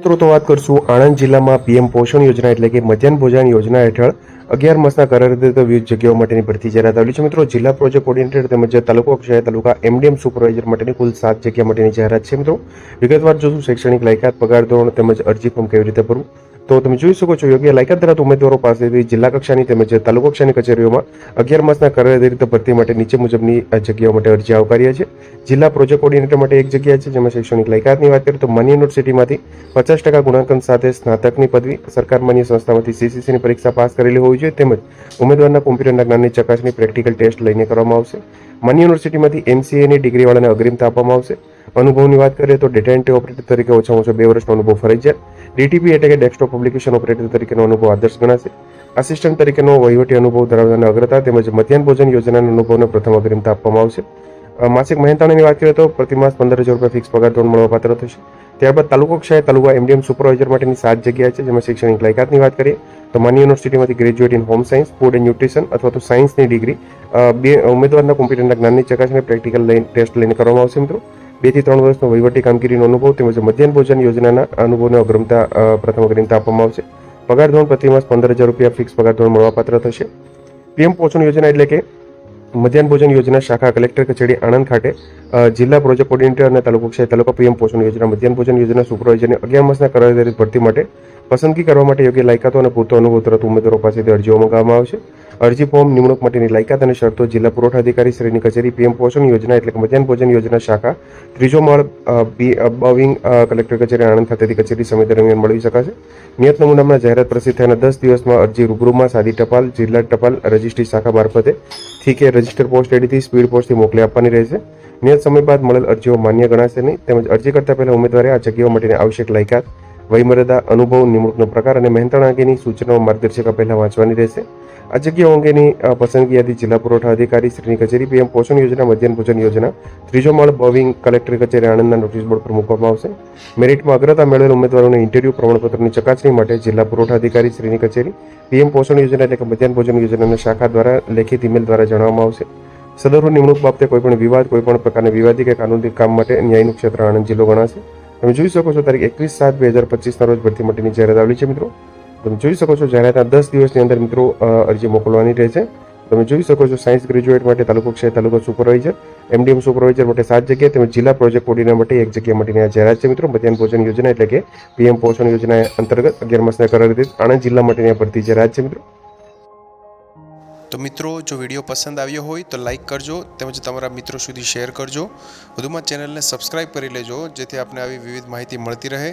મિત્રો, તો વાત કરશું આણંદ જિલ્લામાં પીએમ પોષણ યોજના એટલે કે મધ્યાહન ભોજન યોજના હેઠળ અગિયાર માસના કરારરહિત વિવિધ જગ્યાઓ માટેની ભરતી જાહેરાત આવેલી છે. મિત્રો, જિલ્લા પ્રોજેક્ટ કોર્ડિનેટર તેમજ તાલુકો કક્ષાએ તાલુકા એમડીએમ સુપરવાઇઝર માટેની કુલ સાત જગ્યા માટેની જાહેરાત છે. મિત્રો, વિગતવાર જોશું શૈક્ષણિક લાયકાત, પગાર ધોરણ તેમજ અરજી ફોર્મ કેવી રીતે ભરવું. તો તમે જોઈ શકો છો, યોગ્ય લાયકાત ધરાવતા ઉમેદવારો પાસેથી જિલ્લા કક્ષાની તેમજ તાલુકા કક્ષાની કચેરીઓમાં અગિયાર માસના કરારરહિત ભરતી માટે નીચે મુજબની જગ્યાઓ માટે અરજી આવકાર્ય છે. જિલ્લા પ્રોજેક્ટ કોર્ડિનેટર માટે એક જગ્યા છે, જેમાં શૈક્ષણિક લાયકાતની વાત કરીએ તો માન્ય યુનિવર્સિટીમાંથી પચાસ ટકા ગુણાંકન સાથે સ્નાતકની પદવી સરકાર માન્ય સંસ્થામાંથી સીસીસીની પરીક્ષા પાસ કરેલી હોવી જોઈએ. તેમજ ઉમેદવારના કોમ્પ્યુટરના જ્ઞાનની ચકાસણી, પ્રેક્ટિકલ ટેસ્ટ લઈને કરવામાં આવશે. માન્ય યુનિવર્સિટીમાંથી એમસીએની ડિગ્રીવાળાને અગ્રિમતા આપવામાં આવશે. અનુભવની વાત કરીએ તો ડેટા એન્ટ્રી ઓપરેટર તરીકે ઓછામાં ઓછો બે વર્ષનો અનુભવ ફરજિયાત. ડીટીપી એટલે કે ડેસ્કટોપ પબ્લિકેશન ઓપરેટર તરીકેનો અનુભવ આદર્શ ગણાશે. આસિસ્ટન્ટ તરીકેનો વહીવટી અનુભવ ધરાવતાને અગ્રતા તેમજ મધ્યાહન ભોજન યોજનાના અનુભવને પ્રથમ અગ્રિમતા આપવામાં આવશે. માસિક મહેનતાણાની વાત કરીએ તો પ્રતિમાસ પંદર હજાર રૂપિયા ફિક્સ પગાર ધોરણ મળવાપાત્ર થશે. ત્યારબાદ તાલુકો કક્ષાએ તાલુકા એમડીએમ સુપરવાઇઝર માટેની સાત જગ્યા છે, જેમાં શૈક્ષણિક લાયકાતની વાત કરીએ, તો માની યુનિવર્સિટીમાંથી graduate in home science, food and nutrition અથવા તો સાયન્સની ડિગ્રી. બે ઉમેદવારના કોમ્પ્યુટરના જ્ઞાનની ચકાસણી પ્રેક્ટિકલ લઈને ટેસ્ટ લઈને કરવામાં આવશે મિત્રો. બેથી ત્રણ વર્ષનો વહીવટી કામગીરીનો અનુભવ તેમજ મધ્યાહન ભોજન યોજનાના અનુભવને અગ્રમતા પ્રથમ અગ્રિમતા આપવામાં આવશે. પગાર ધોરણ પ્રતિ માસ પંદર હજાર રૂપિયા ફિક્સ પગાર ધોરણ મળવાપાત્ર થશે. પીએમ પોષણ યોજના એટલે કે મધ્યાહન ભોજન યોજના શાખા કલેક્ટર કચેરી આણંદ ખાતે જિલ્લા પ્રોજેક્ટ કોર્ડિનેટર અને તાલુકા કક્ષાએ તાલુકા પીએમ પોષણ યોજના, મધ્યાહન ભોજન યોજના સુપરવાઇઝરની અગિયાર માસના કરાર ભરતી માટે પસંદગી કરવા માટે યોગ્ય લાયકાતો અને પૂરતો અનુભવ તરફ ઉમેદવારો પાસેથી અરજીઓ મંગાવવામાં આવશે. અરજી ફોર્મ નિમણૂક માટેની લાયકાત અને શરતો જિલ્લા પુરવઠા અધિકારી શ્રીની કચેરી પીએમ પોષણ યોજના એટલે કે મધ્યાહન ભોજન યોજના શાખા, ત્રીજો માળ બી અબાવિંગ કલેક્ટર કચેરી, આણંદ ખાતેથી કચેરી સમય દરમિયાન મળી શકાશે. નિયત નમૂનામાં જાહેરાત પ્રસિદ્ધ થયાના દસ દિવસમાં અરજી રૂબરૂમાં સાદી ટપાલ, જિલ્લા ટપાલ, રજિસ્ટ્રી શાખા મારફતે થી કે રજિસ્ટર પોસ્ટ એડીથી સ્પીડ પોસ્ટથી મોકલી આપવાની રહેશે. નિયત સમય બાદ મળેલ અરજીઓ માન્ય ગણાશે નહીં. તેમજ અરજી કરતા પહેલા ઉમેદવારે આ જગ્યાઓ માટેની આવશ્યક લાયકાત વયમર્યાદા અનુભવ, નિમણૂકનો પ્રકાર અને મહેનતાણા અંગેની સૂચનાઓ માર્ગદર્શિકા પહેલા વાંચવાની રહેશે. આ જગ્યાઓ અંગેની પસંદગી યાદી જિલ્લા પુરવઠા અધિકારી શ્રીની કચેરી પીએમ પોષણ યોજના, મધ્યાહન ભોજન યોજના, ત્રીજો માળ બવિંગ કલેક્ટર કચેરી આણંદના નોટિસ બોર્ડ પર મૂકવામાં આવશે. મેરિટમાં અગ્રતા મેળવેલ ઉમેદવારોને ઇન્ટરવ્યૂ પ્રમાણપત્રની ચકાસણી માટે જિલ્લા પુરવઠા અધિકારી શ્રીની કચેરી, પીએમ પોષણ યોજના એટલે કે મધ્યાહન ભોજન યોજનાના શાખા દ્વારા લેખિત ઈમેલ દ્વારા જણાવવામાં આવશે. સદરુ નિમણૂક બાબતે કોઈપણ વિવાદ કોઈપણ પ્રકારની વિવાદી કે કાનૂની કામ માટે ન્યાયનું ક્ષેત્ર આણંદ જિલ્લો ગણાશે. તમે જોઈ શકો છો, તારીખ એકવીસ સાત બે હજાર પચીસના રોજ ભરતી માટેની જાહેરાત આવેલી છે મિત્રો. તમે જોઈ શકો છો જાહેરાતના દસ દિવસની અંદર મિત્રો અરજી મોકલવાની રહેશે. તમે જોઈ શકો છો સાયન્સ ગ્રેજ્યુએટ માટે તાલુકો ક્ષેત્ર તાલુકો સુપરવાઇઝર, એમડીએમ સુપરવાઇઝર માટે સાત જગ્યા તેમજ જિલ્લા પ્રોજેક્ટ કોર્ડિનેટર માટે એક જગ્યા માટેની આ જાહેરાત છે મિત્રો. મધ્યાહન ભોજન યોજના એટલે કે પીએમ પોષણ યોજના અંતર્ગત અગિયાર માસના કરાર આણંદ જિલ્લા માટેની આ ભરતી જાહેરાત છે મિત્રો. તો મિત્રો, જો વીડિયો પસંદ આવ્યો હોય તો લાઇક કરજો તેમજ તમારા મિત્રો સુધી શેર કરજો. વધુમાં ચેનલને સબસ્ક્રાઇબ કરી લેજો જેથી આપને આવી વિવિધ માહિતી મળતી રહે.